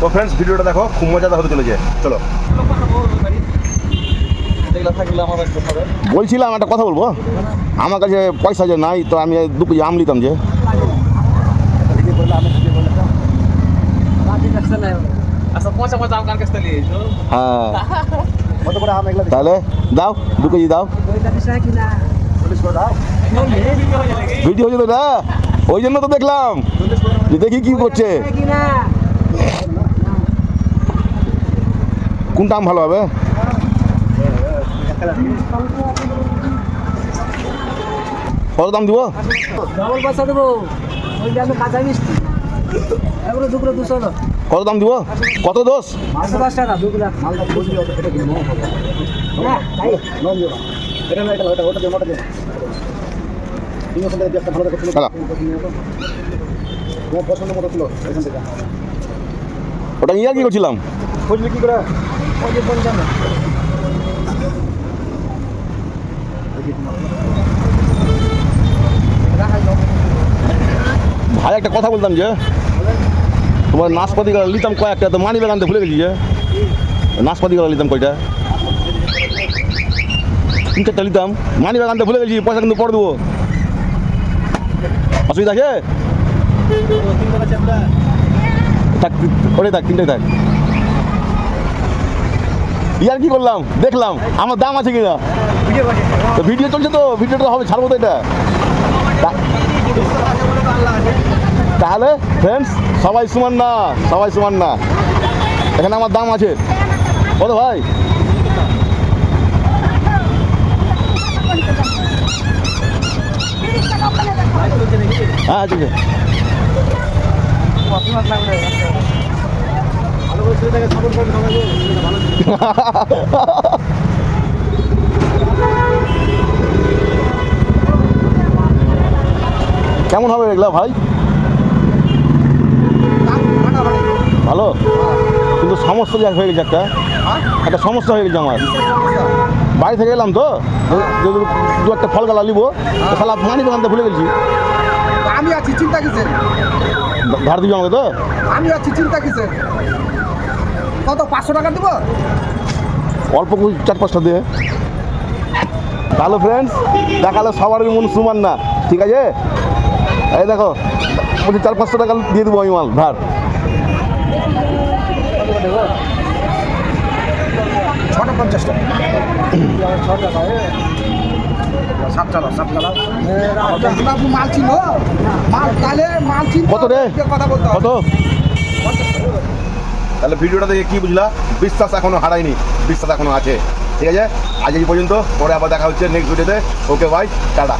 তো ফ্রেন্ডস ভিডিওটা দেখো, খুব মজাদার হতে চলেছে। চলো। বলছিলাম একটা কথা বলব? আমার কাছে পয়সা যে নাই, তো আমি দু কেজি আম নিতাম যে। হ্যাঁ। তাহলে দাও, দু কেজি দাও। ভিডিও না ওই জন্য তো দেখলাম যে দেখি কি করছে। কোনটা আম ভালো হবে? কত দাম দিব? ডবল পয়সা দেবো। ওই যে আমি কাঁচা মিষ্টি। এগুলো দুপুরে দুশো কত দাম দিব? কত দোষ? পাঁচশো দশ টাকা দু তাই। এটা না এটা ওটা ওটা দিয়ে ওটা দিয়ে। তুমি ওখান থেকে একটা ভালো দেখে তোমার পছন্দ মতো ছিল এখান থেকে। ওটা নিয়ে কি করছিলাম? খুঁজলি কি করে? ওই যে ভাই, একটা কথা বলতাম যে, তোমার নাশপাতি গাড়া নিতাম কয়েকটা, তো মানি ব্যাগ আনতে ভুলে গেছি যে? নাশপাতি গাড়া নিতাম কয়টা? তিন চারটা নিতাম মানি ব্যাগ আনতে ভুলে গেছি পয়সা কিন্তু পরে দেবো। অসুবিধা আছে? থাক ওটাই থাক তিনটাই থাক। ইয়ার কি করলাম? দেখলাম। আমার দাম আছে কিনা? তো ভিডিও চলছে তো ভিডিওটা হবে, ছাড়বো তো এটা। তাহলে ফ্রেন্ডস সবাই সমান না, সবাই সমান না। এখানে আমার দাম আছে। কত ভাই। হ্যাঁ ঠিক আছে। ছেলেটাকে সাপোর্ট করে সবাই ভালো কেমন হবে এগুলা ভাই? ভালো? কিন্তু সমস্যা যা হয়ে গেছে একটা। একটা সমস্যা হয়ে গেছে আমার। বাড়ি থেকে এলাম তো দু একটা ফল গালা নিবো শালা মানি দোকানতে ভুলে গেছি। আমি আছি চিন্তা কিসের? ধার দিবি আমাকে তো? আমি আছি চিন্তা কিসের? কত পাঁচশো টাকা দেবো? অল্প চার পাঁচটা দিয়ে। তাহলে ফ্রেন্ডস দেখালে সবার মন সুমান না ঠিক আছে? এই দেখো বলছি চার পাঁচশো টাকা দিয়ে দেবো আমি মাল ধার। ছটা পঞ্চাশ টাকা। সাত চালা সাত চালা। বাবু মাল ছিল মাল তাহলে মাল ছিল কত রে? কথা বলতে কত? তাহলে ভিডিওটা দেখে কি বুঝলা? বিশ্বাস এখনও হারায়নি। বিশ্বাস এখনও আছে। ঠিক আছে? আজ এই পর্যন্ত। পরে আবার দেখা হচ্ছে নেক্সট ভিডিওতে ওকে বাই টাটা